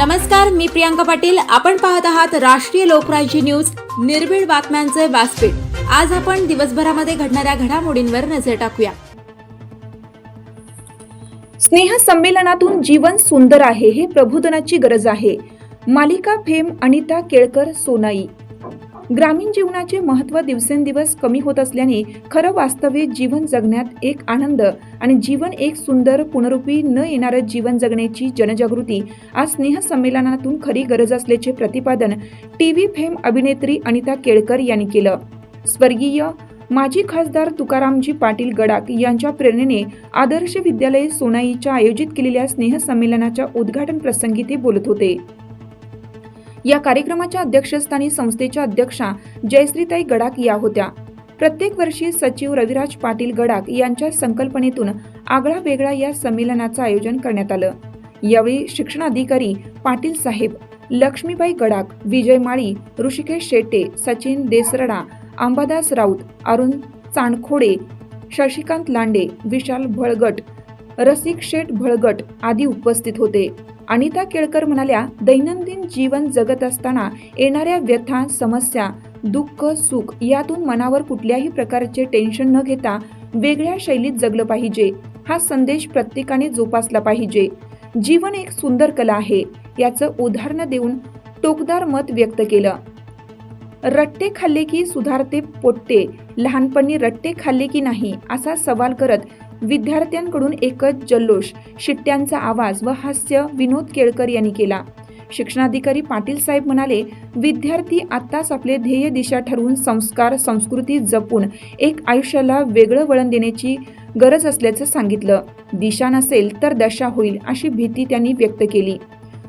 नमस्कार मी प्रियांका पाटील. आपण पाहत आहात राष्ट्रीय लोकराज्य न्यूज. निर्भीड बातम्यांचे व्यासपीठ. आज आपण दिवसभरामध्ये घडणाऱ्या घडामोडींवर नजर टाकूया. स्नेह संमेलनातून जीवन सुंदर आहे हे प्रबोधनाची गरज आहे. मालिका फेम अनिता केळकर सोनाई. ग्रामीण जीवनाचे महत्त्व दिवसेंदिवस कमी होत असल्याने खरं वास्तविक जीवन जगण्यात एक आनंद आणि जीवन एक सुंदर पुनरुपी न येणारं जीवन जगण्याची जनजागृती आज स्नेह संमेलनातून खरी गरज असल्याचे प्रतिपादन टी व्ही फेम अभिनेत्री अनिता केळकर यांनी केलं. स्वर्गीय माजी खासदार तुकारामजी पाटील गडाक यांच्या प्रेरणेने आदर्श विद्यालय सोनाईच्या आयोजित केलेल्या स्नेहसंमेलनाच्या उद्घाटन प्रसंगी ते बोलत होते. या कार्यक्रमाच्या अध्यक्षस्थानी संस्थेच्या अध्यक्षा जयश्रीताई गडाक या होत्या. प्रत्येक वर्षी सचिव रविराज पाटील गडाक यांच्या संकल्पनेतून आगळा वेगळा या संमेलनाचं आयोजन करण्यात आलं. यावेळी शिक्षणाधिकारी पाटील साहेब लक्ष्मीबाई गडाक विजय माळी ऋषिकेश शेट्टे सचिन देसरडा अंबादास राऊत अरुण चाणखोडे शशिकांत लांडे विशाल भळगट रसिक शेठ भळगट आदी उपस्थित होते. अनिता केळकर म्हणाल्या दैनंदिन जीवन जगत असताना येणाऱ्या व्यथा समस्या दुःख सुख यातून मनावर कुठल्याही प्रकारचे टेन्शन न घेता वेगळ्या शैलीत जगलं पाहिजे. हा संदेश प्रत्येकाने जोपासला पाहिजे. जीवन एक सुंदर कला आहे. याचं उदाहरण देऊन टोकदार मत व्यक्त केलं. रट्टे खाल्ले की सुधारते पोटते लहानपणी रट्टे खाल्ले की नाही? असा सवाल करत विद्यार्थ्यांकडून एकच जल्लोष शिट्ट्यांचा आवाज व हास्य विनोद केळकर यांनी केला. शिक्षणाधिकारी पाटील साहेब म्हणाले विद्यार्थी आत्ताच आपले ध्येय दिशा ठरवून संस्कार संस्कृती जपून एक आयुष्याला वेगळं वळण देण्याची गरज असल्याचं सांगितलं. दिशा नसेल तर दशा होईल अशी भीती त्यांनी व्यक्त केली.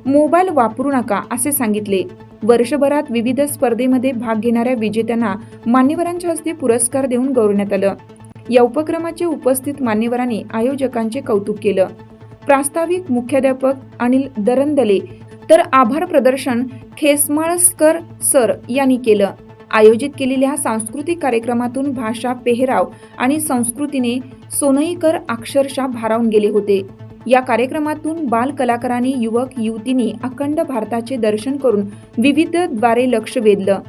मोबाईल वापरू नका असे सांगितले. वर्षभरात विविध स्पर्धेमध्ये भाग घेणाऱ्या विजेत्यांना मान्यवरांच्या हस्ते पुरस्कार देऊन गौरवण्यात आलं. या उपक्रमाचे उपस्थित मान्यवरांनी आयोजकांचे कौतुक केलं. प्रास्ताविक मुख्याध्यापक अनिल दरंदले तर आभार प्रदर्शन खेसमाळस्कर सर यांनी केलं. आयोजित केलेल्या सांस्कृतिक कार्यक्रमातून भाषा पेहराव आणि संस्कृतीने सोनईकर अक्षरशः भारावून गेले होते. या कार्यक्रमातून बाल कलाकारांनी युवक युवतींनी अखंड भारताचे दर्शन करून विविधद्वारे लक्ष वेधलं.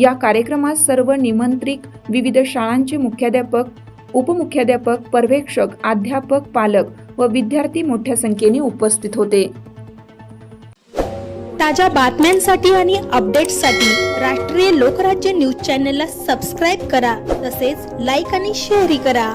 या कार्यक्रमात सर्व निमंत्रित विविध शाळांचे मुख्याध्यापक उपमुख्याध्यापक पर्यवेक्षक अध्यापक पालक व विद्यार्थी मोठ्या संख्येने उपस्थित होते. ताज्या बातम्यांसाठी आणि अपडेट्ससाठी राष्ट्रीय लोकराज्य न्यूज चॅनलला सबस्क्राईब करा तसेच लाईक आणि शेअरही करा.